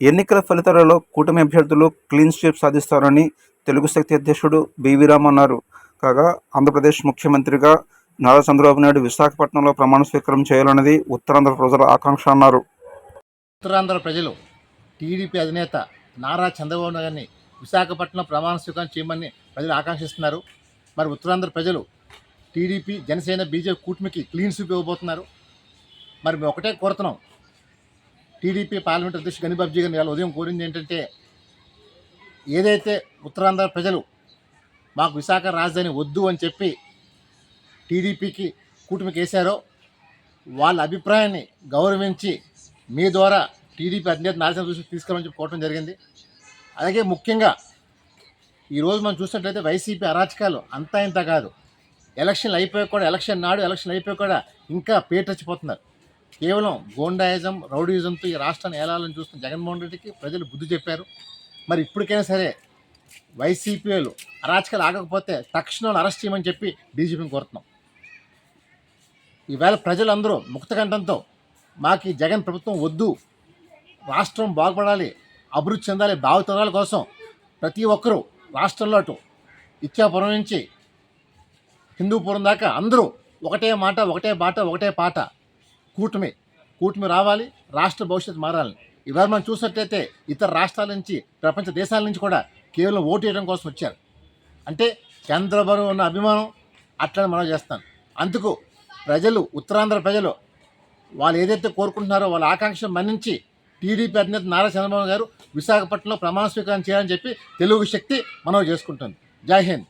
ఎన్నికల ఫలితాలలో కూటమి అభ్యర్థులు క్లీన్ స్వీప్ సాధిస్తారని తెలుగు శక్తి అధ్యక్షుడు బివి రామ్ అన్నారు. కాగా ఆంధ్రప్రదేశ్ ముఖ్యమంత్రిగా నారా చంద్రబాబు నాయుడు విశాఖపట్నంలో ప్రమాణ స్వీకారం చేయాలన్నది ఉత్తరాంధ్ర ప్రజల ఆకాంక్ష అన్నారు. ఉత్తరాంధ్ర ప్రజలు టీడీపీ అధినేత నారా చంద్రబాబు నాయుడు గారిని విశాఖపట్నం ప్రమాణ స్వీకారం చేయమని ప్రజలు ఆకాంక్షిస్తున్నారు. మరి ఉత్తరాంధ్ర ప్రజలు టీడీపీ జనసేన బీజేపీ కూటమికి క్లీన్ స్వీప్ ఇవ్వబోతున్నారు. మరి మేము ఒకటే కోరుతున్నాం. టీడీపీ పార్లమెంట్ అధ్యక్షుడు గనిబాబ్జీ గారిని ఇవాళ ఉదయం కోరింది ఏంటంటే ఏదైతే ఉత్తరాంధ్ర ప్రజలు మాకు విశాఖ రాజధాని వద్దు అని చెప్పి టీడీపీకి కూటమికి వేశారో వాళ్ళ అభిప్రాయాన్ని గౌరవించి మీ ద్వారా టీడీపీ అధినేత నాశనం దృష్టికి తీసుకురామని చెప్పి కోవటం జరిగింది. అలాగే ముఖ్యంగా ఈరోజు మనం చూసినట్లయితే వైసీపీ అరాచకాలు అంతా ఇంత కాదు. ఎలక్షన్లు అయిపోయాక కూడా ఎలక్షన్ నాడు ఎలక్షన్ అయిపోయాక కూడా ఇంకా పేటచ్చిపోతున్నారు కేవలం గోండాయిజం రౌడీయిజంతో ఈ రాష్ట్రాన్ని ఏలాలని చూస్తున్న జగన్మోహన్ రెడ్డికి ప్రజలు బుద్ధి చెప్పారు. మరి ఇప్పటికైనా సరే వైసీపీలు అరాచకాలు ఆగకపోతే తక్షణం అరెస్ట్ చేయమని చెప్పి డీజీపీని కోరుతున్నాం. ఈవేళ ప్రజలందరూ ముక్తకంఠంతో మాకు ఈ జగన్ ప్రభుత్వం వద్దు రాష్ట్రం బాగుపడాలి అభివృద్ధి చెందాలి భావితరాల కోసం ప్రతి ఒక్కరూ రాష్ట్రంలో అటు ఇచ్చాపురం నుంచి హిందూపురం దాకా అందరూ ఒకటే మాట ఒకటే బాట ఒకటే పాట కూటమి కూటమి రావాలి రాష్ట్ర భవిష్యత్తు మారాలి ఇవాళ మనం చూసినట్లయితే ఇతర రాష్ట్రాల నుంచి ప్రపంచ దేశాల నుంచి కూడా కేవలం ఓటు వేయడం కోసం వచ్చారు. అంటే చంద్రబాబు ఉన్న అభిమానం అట్లా మనం చేస్తాం. అందుకు ప్రజలు ఉత్తరాంధ్ర ప్రజలు వాళ్ళు ఏదైతే కోరుకుంటున్నారో వాళ్ళ ఆకాంక్ష మన్నించి టీడీపీ అధినేత నారా చంద్రబాబు గారు విశాఖపట్నంలో ప్రమాణ స్వీకారం చేయాలని చెప్పి తెలుగు శక్తి మనవి చేసుకుంటుంది. జై హింద్.